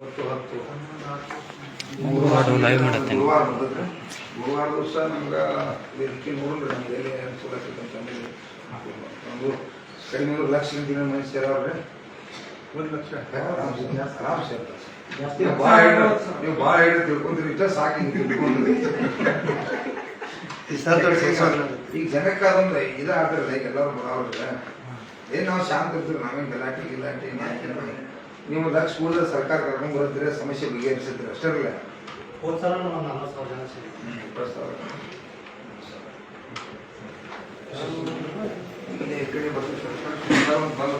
ಹತ್ತು ಹತ್ತು ಗುರುವಾರ ಬಂದಿದ್ರೆ ಗುರುವಾರ ದಿವಸ ನಮ್ಗೆ ಇದಕ್ಕೆ ನೋಡ್ರಿ ನಮ್ಗೆ ಎಲ್ಲಿ ಅನುಕೂಲ ಆಗ್ತದೆ ಒಂದು ಕಡಿಮೆ ಒಂದು ಲಕ್ಷ ದಿನ ಮನುಷ್ಯ ಸೇರವ್ರಿ ಒಂದು ಲಕ್ಷ. ಆರಾಮ್ ಸೇರ್ತಾರೆ ನೀವು ಭಾಳ ಹಿಡಿದು ನೀವು ಭಾಳ ಹಿಡಿದು ತಿಳ್ಕೊಂತೀರಿ ಇಷ್ಟ ಸಾಕು ಹಿಂಗೆ ತಿಳ್ಕೊಂತೀರಿ. ಈಗ ಜನಕ್ಕೆ ಅದೊಂದು ಇದಾಗ್ತಿರಲ್ಲ ಈಗ ಎಲ್ಲರೂ ಬರೋವ್ರಿಗೆ ಏನು ನಾವು ಶಾಂತ ಇರ್ತೀವಿ ನಾವೇನು ಗಲಾಟೆ ಗಿಲಾಟೆ ಏನ್ ನೀವು ಲಕ್ಷ ಕೂಡ ಸರ್ಕಾರ ಕರ್ಕೊಂಡು ಬರೋದ್ರೆ ಸಮಸ್ಯೆ ಬಗೆಹರಿಸಿದ್ರೆ ಅಷ್ಟೇ ಇರಲ್ಲ ಹೋದ್ ಸಲ ಒಂದು ನಲವತ್ತು ಸಾವಿರ ಜನ ಸರಿ. ಈ ಕಡೆ ಬರ್ತೀವಿ ಬಂದು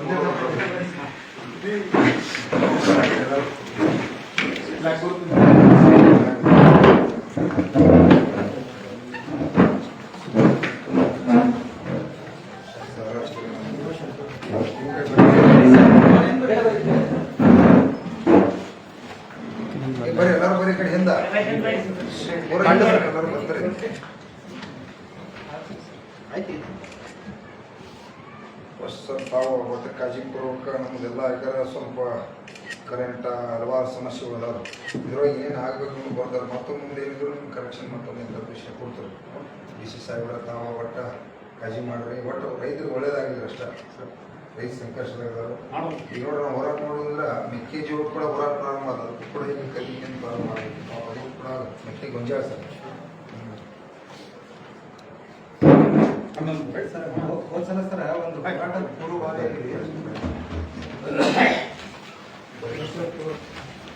ಏ, ಬರ್ರಿ ಎಲ್ಲರೂ ಬರೀ ಕಡೆ ಹಿಂದ. ಎಲ್ಲರೂ ಬರ್ತಾರೆ. ಸ್ವಲ್ಪ ತಾವು ಒಟ್ಟು ಕಾಳಜಿಪೂರ್ವಕ ನಮ್ಮದೆಲ್ಲ ಯಾಕಂದ್ರೆ ಸ್ವಲ್ಪ ಕರೆಂಟ್ ಹಲವಾರು ಸಮಸ್ಯೆಗಳು ಅದಾವೆ. ಇದ್ರೊಳಗೆ ಏನು ಆಗಬೇಕು ಅಂತ ಬರ್ತಾರೆ ಮತ್ತೊಂದು ಮುಂದೆ ಏನಿದ್ರು ನಿಮ್ಗೆ ಕರೆಕ್ಷನ್ ಮತ್ತೊಂದು ಎಂಥ ವಿಷಯ ಕೊಡ್ತಾರೆ ಡಿ ಸಿ ಸಾಹೇಬ್ರ ತಾವು ಒಟ್ಟ ಕಾಜಿ ಮಾಡ್ರಿ ಒಟ್ಟು ರೈತರಿಗೆ ಒಳ್ಳೇದಾಗಿಲ್ಲ ಅಷ್ಟೇ. ರೈತ ಸಂಕಷ್ಟದಾಗ ಈಗ ನೋಡ್ರಿ ನಾವು ಹೋರಾಟ ಮಾಡೋದಂದ್ರೆ ಮೆಕ್ಕೆಜೋಳ ಕೂಡ ಹೋರಾಟ ಅದು ಕೂಡ ಪ್ರಾರಂಭ ಮಾಡಬೇಕು ಅವರು ಕೂಡ ಮತ್ತೆ ಗೊಂಜಾಳ ಸರ್ ಹೋದ್ ಸಲ ಸರ್ ಒಂದು ಪೂರ್ವಭಾವಿ